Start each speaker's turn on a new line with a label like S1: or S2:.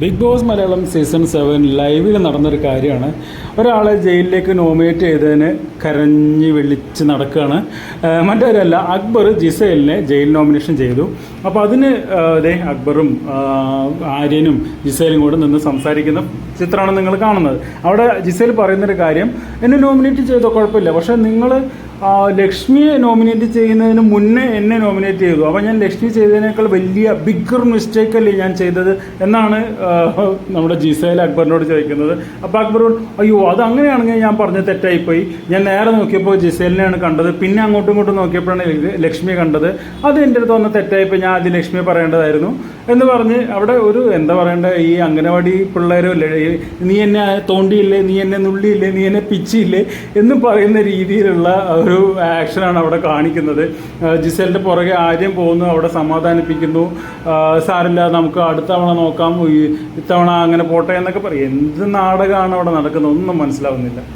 S1: Bigg Boss Malayalam season seven ലൈവിൽ നടന്നൊരു കാര്യമാണ്. ഒരാളെ ജയിലിലേക്ക് നോമിനേറ്റ് ചെയ്തതിന് കരഞ്ഞ് വിളിച്ച് നടക്കുകയാണ്. മറ്റൊരല്ല അക്ബർ ജിസേലിനെ ജയിൽ നോമിനേഷൻ ചെയ്തു. അപ്പോൾ അതിന് അതേ അക്ബറും ആര്യനും ജിസേലും കൂടെ നിന്ന് സംസാരിക്കുന്ന ചിത്രമാണ് നിങ്ങൾ കാണുന്നത്. അവിടെ ജിസേൽ പറയുന്നൊരു കാര്യം എന്നെ നോമിനേറ്റ് ചെയ്തോ കുഴപ്പമില്ല. പക്ഷേ നിങ്ങൾ ലക്ഷ്മിയെ നോമിനേറ്റ് ചെയ്യുന്നതിന് മുന്നേ എന്നെ നോമിനേറ്റ് ചെയ്തു. അപ്പോൾ ഞാൻ ലക്ഷ്മി ചെയ്തതിനേക്കാൾ വലിയ ബിഗ്ഗർ മിസ്റ്റേക്ക് അല്ലേ ഞാൻ ചെയ്തത് എന്നാണ് നമ്മുടെ ജിസേൽ അക്ബറിനോട് ചോദിക്കുന്നത്. അപ്പോൾ അക്ബർ അയ്യോ അത് അങ്ങനെയാണെങ്കിൽ ഞാൻ പറഞ്ഞ തെറ്റായിപ്പോയി. ഞാൻ നേരെ നോക്കിയപ്പോൾ ജിസേലിനെയാണ് കണ്ടത്. പിന്നെ അങ്ങോട്ടും ഇങ്ങോട്ടും നോക്കിയപ്പോഴാണ് ലക്ഷ്മിയെ കണ്ടത്. അത് എന്റെ അടുത്ത് വന്ന തെറ്റായിപ്പോൾ ഞാൻ ആദ്യം ലക്ഷ്മിയെ പറയേണ്ടതായിരുന്നു. എന്ന് പറഞ്ഞ് അവിടെ ഒരു എന്താ പറയണ്ട ഈ അംഗനവാടി പിള്ളേരും നീ എന്നെ തോണ്ടിയില്ലേ നീ എന്നെ നുള്ളിയില്ലേ നീ എന്നെ പിച്ചിയില്ലേ എന്ന് പറയുന്ന രീതിയിലുള്ള ഒരു ആക്ഷനാണ് അവിടെ കാണിക്കുന്നത്. ജിസലിന്റെ പുറകെ ആദ്യം പോകുന്നു അവിടെ സമാധാനിപ്പിക്കുന്നു. സാരില്ല നമുക്ക് അടുത്ത തവണ നോക്കാം ഇത്തവണ അങ്ങനെ പോട്ടെ എന്നൊക്കെ പറയും. എന്ത് നാടകമാണ് അവിടെ നടക്കുന്നത്? ഒന്നും മനസ്സിലാവുന്നില്ല.